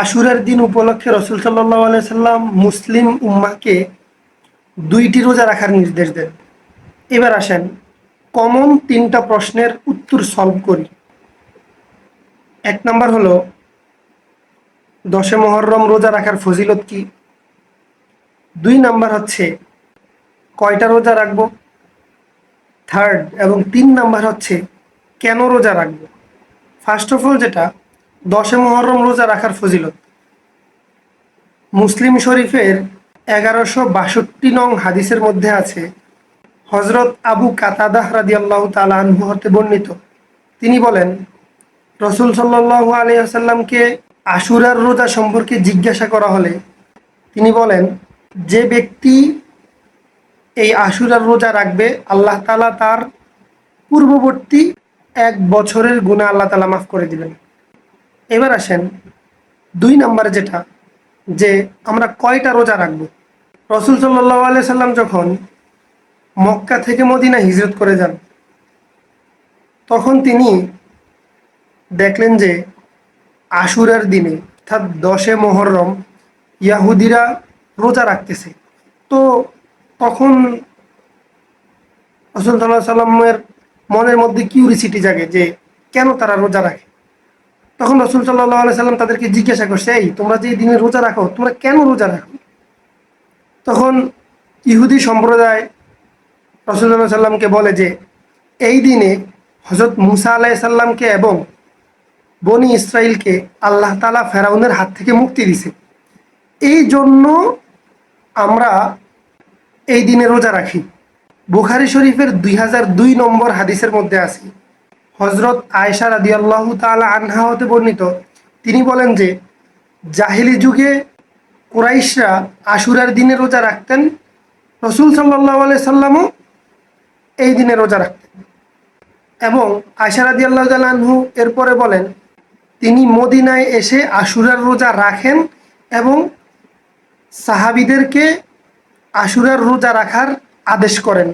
আশুরার দিন উপলক্ষে রসুল সাল্লাম মুসলিম উম্মাকে দুইটি রোজা রাখার নির্দেশ দেন। এবার আসেন কমন তিনটা প্রশ্নের উত্তর সলভ করি। এক নাম্বার হলো, দশে মহরম রোজা রাখার ফজিলত কি? দুই নাম্বার হচ্ছে, কয়টা রোজা রাখব? থার্ড এবং তিন নাম্বার হচ্ছে, কেন রোজা রাখব? ফার্স্ট অফ অল যেটা দশে মহরম রোজা রাখার ফজিলত। মুসলিম শরীফের এগারোশো বাষট্টি নং হাদিসের মধ্যে আছে হজরত আবু কাতাদাহ রাদিয়াল্লাহ তালা আনহু হতে বর্ণিত। তিনি বলেন, রসুল সাল্লাহ আলী আসাল্লামকে আশুরার রোজা সম্পর্কে জিজ্ঞাসা করা হলে তিনি বলেন, যে ব্যক্তি এই আশুরার রোজা রাখবে, আল্লাহ তালা তার পূর্ববর্তী এক বছরের গুণা আল্লাহ তালা মাফ করে দিবেন। এবার আসেন দুই নাম্বার যেটা, যে আমরা কয়টা রোজা রাখব? রসুল আলিয়া সাল্লাম যখন মক্কা থেকে মদিনা হিজরত করে যান, তখন তিনি দেখলেন যে আশুরার দিনে, অর্থাৎ দশে মোহরম, ইয়াহুদিরা রোজা রাখতেছে। তো তখন রসুল সাল্লাহ সাল্লামের মনের মধ্যে কিউরিসিটি জাগে যে কেন তারা রোজা রাখে? তখন রসুল সাল্লাহ সাল্লাম তাদেরকে জিজ্ঞাসা করছে, এই, তোমরা যে দিনে রোজা রাখো, তোমরা কেন রোজা রাখো? তখন ইহুদি সম্প্রদায় রসুল্লাহ সাল্লামকে বলে যে, এই দিনে হজরত মুসা আলাহ সাল্লামকে এবং বনি ইসরায়েলকে আল্লাহ তালা ফেরাউনের হাত থেকে মুক্তি দিছে। এই জন্য আমরা এই দিনে রোজা রাখি। বুখারি শরীফের দুই হাজার দুই নম্বর হাদিসের মধ্যে আছে হজরত আয়েশা রাদি আল্লাহ তালা আনহা হতে বর্ণিত, তিনি বলেন যে, জাহিলি যুগে কুরাইশরা আশুরার দিনে রোজা রাখতেন, রসুল সাল্লাহ আলাই সাল্লামও এই দিনে রোজা রাখতেন। এবং আয়সা রাদি আল্লাহ আনহু এরপরে বলেন, তিনি মদিনায় এসে আশুরার রোজা রাখেন এবং সাহাবিদেরকে আশুরার রোজা রাখার আদেশ করেন।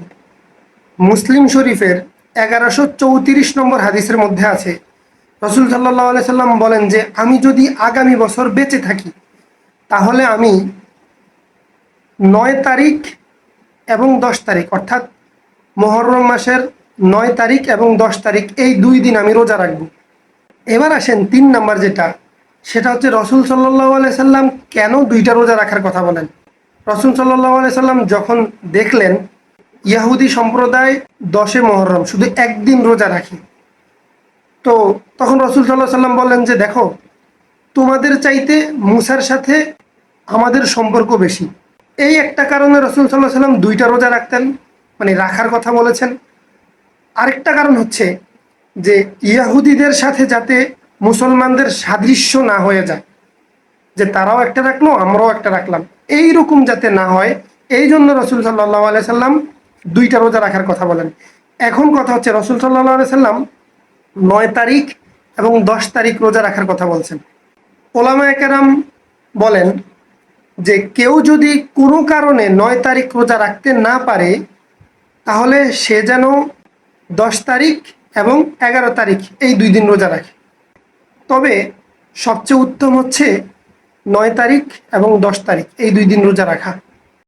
মুসলিম শরীফের এগারোশো চৌত্রিশ নম্বর হাদিসের মধ্যে আছে। রসুল সাল্লাহ আলাই সাল্লাম বলেন যে, আমি যদি আগামী বছর বেঁচে থাকি, তাহলে আমি নয় তারিখ এবং দশ তারিখ, অর্থাৎ মহরম মাসের নয় তারিখ এবং দশ তারিখ, এই দুই দিন আমি রোজা রাখব। এবার আসেন তিন নাম্বার যেটা, সেটা হচ্ছে রসুল সাল্লাহ আলাই সাল্লাম কেন দুইটা রোজা রাখার কথা বলেন? রসুল সাল্লাহ আলাই সাল্লাম যখন দেখলেন ইয়াহুদি সম্প্রদায় দশে মহরম, শুধু একদিন রোজা রাখি। তো তখন রসুল সাল্লাহ সাল্লাম বললেন যে, দেখো, তোমাদের চাইতে মুসার সাথে আমাদের সম্পর্ক বেশি। এই একটা কারণে রসুল সাল্লাহ সাল্লাম দুইটা রোজা রাখতেন মানে রাখার কথা বলেছেন। আরেকটা কারণ হচ্ছে যে, ইয়াহুদিদের সাথে যাতে মুসলমানদের সাদৃশ্য না হয়ে যায়, যে তারাও একটা রাখল, আমরাও একটা রাখলাম এই রকম যাতে না হয়, এই জন্য রসুল সাল্লাহ আলাই সাল্লাম দুইটা রোজা রাখার কথা বলেন। এখন কথা হচ্ছে রসুল সাল্লাহ সাল্লাম নয় তারিখ এবং দশ তারিখ রোজা রাখার কথা বলছেন। ওলামা একারাম বলেন যে কেউ যদি কোনো কারণে নয় তারিখ রোজা রাখতে না পারে, তাহলে সে যেন দশ তারিখ এবং এগারো তারিখ এই দুই দিন রোজা রাখে। তবে সবচেয়ে উত্তম হচ্ছে নয় তারিখ এবং দশ তারিখ এই দুই দিন রোজা রাখা।